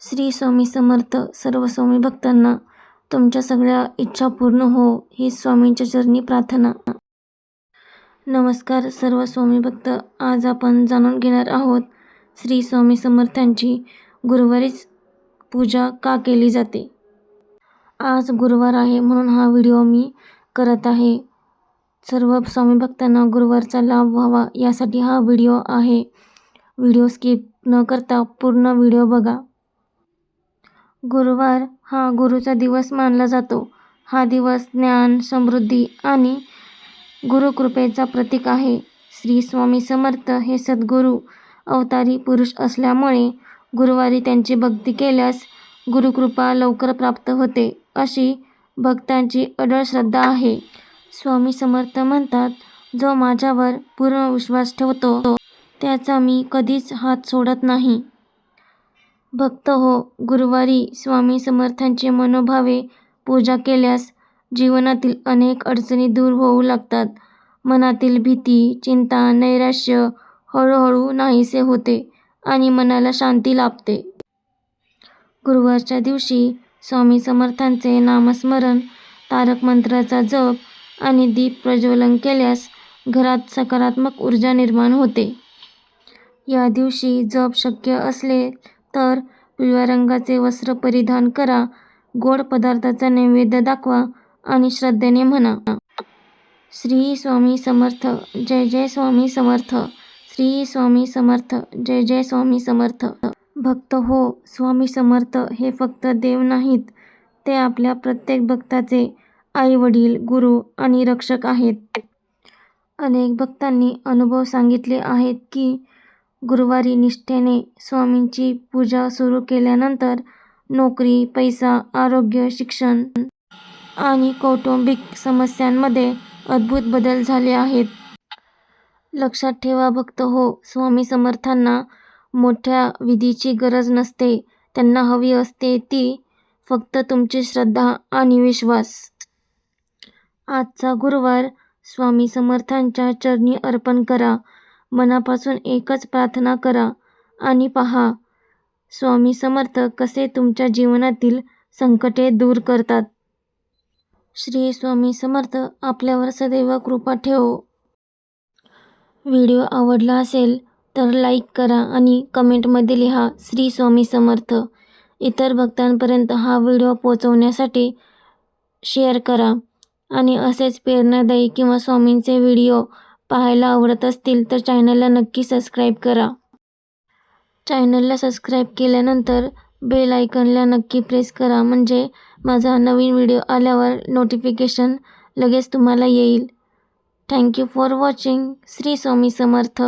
श्री स्वामी समर्थ सर्व स्वामी भक्तांना तुमच्या सगळ्या इच्छा पूर्ण हो ही स्वामींच्या चरणी प्रार्थना. नमस्कार सर्व स्वामी भक्त. आज आपण जाणून घेणार आहोत श्री स्वामी समर्थांची गुरुवारीच पूजा का केली जाते? आज गुरुवार आहे म्हणून हा व्हिडिओ मी करत आहे. सर्व स्वामी भक्तांना गुरुवारचा लाभ व्हावा यासाठी हा व्हिडिओ आहे. व्हिडिओ स्किप न करता पूर्ण व्हिडिओ बघा. गुरुवार हा गुरुचा दिवस मानला जातो. हा दिवस ज्ञान समृद्धी आणि गुरुकृपेचा प्रतीक आहे. श्री स्वामी समर्थ हे सद्गुरू अवतारी पुरुष असल्यामुळे गुरुवारी त्यांची भक्ती केल्यास गुरुकृपा लवकर प्राप्त होते अशी भक्तांची अडळ श्रद्धा आहे. स्वामी समर्थ म्हणतात जो माझ्यावर पूर्ण विश्वास ठेवतो त्याचा मी कधीच हात सोडत नाही. भक्त हो गुरुवारी स्वामी समर्थांचे मनोभावे पूजा केल्यास जीवनातील अनेक अडचणी दूर होऊ लागतात. मनातील भीती चिंता नैराश्य हळूहळू नाहीसे होते आणि मनाला शांती लाभते. गुरुवारच्या दिवशी स्वामी समर्थांचे नामस्मरण तारक मंत्राचा जप आणि दीप प्रज्वलन केल्यास घरात सकारात्मक ऊर्जा निर्माण होते. या दिवशी जप शक्य असले तर पिवळ्या रंगाचे वस्त्र परिधान करा. गोड पदार्थाचा नैवेद्य दाखवा आणि श्रद्धेने म्हणा. श्री स्वामी समर्थ जय जय स्वामी समर्थ. श्री स्वामी समर्थ जय जय स्वामी समर्थ. भक्त हो स्वामी समर्थ हे फक्त देव नाहीत. ते आपल्या प्रत्येक भक्ताचे आई वडील गुरु आणि रक्षक आहेत. अनेक भक्तांनी अनुभव सांगितले आहेत की गुरुवारी निष्ठेने स्वामींची पूजा सुरू केल्यानंतर नोकरी पैसा आरोग्य शिक्षण आणि कौटुंबिक समस्यांमध्ये अद्भुत बदल झाले आहेत. लक्षात ठेवा भक्त हो स्वामी समर्थांना मोठ्या विधीची गरज नसते. त्यांना हवी असते ती फक्त तुमची श्रद्धा आणि विश्वास. आजचा गुरुवार स्वामी समर्थांच्या चरणी अर्पण करा. मनापासून एकच प्रार्थना करा आणि पहा स्वामी समर्थ कसे तुमच्या जीवनातील संकटे दूर करतात. श्री स्वामी समर्थ आपल्यावर सदैव कृपा ठेवो. व्हिडिओ आवडला असेल तर लाईक करा आणि कमेंटमध्ये लिहा श्री स्वामी समर्थ. इतर भक्तांपर्यंत हा व्हिडिओ पोचवण्यासाठी शेअर करा आणि असेच प्रेरणादायी किंवा स्वामींचे व्हिडिओ पाहायला आवडत असतील तर चॅनलला नक्की सबस्क्राईब करा. चॅनलला सबस्क्राईब केल्यानंतर बेल आयकनला नक्की प्रेस करा. म्हणजे माझा नवीन व्हिडिओ आल्यावर नोटिफिकेशन लगेच तुम्हाला येईल. Thank you for watching. Shri Swami Samarth.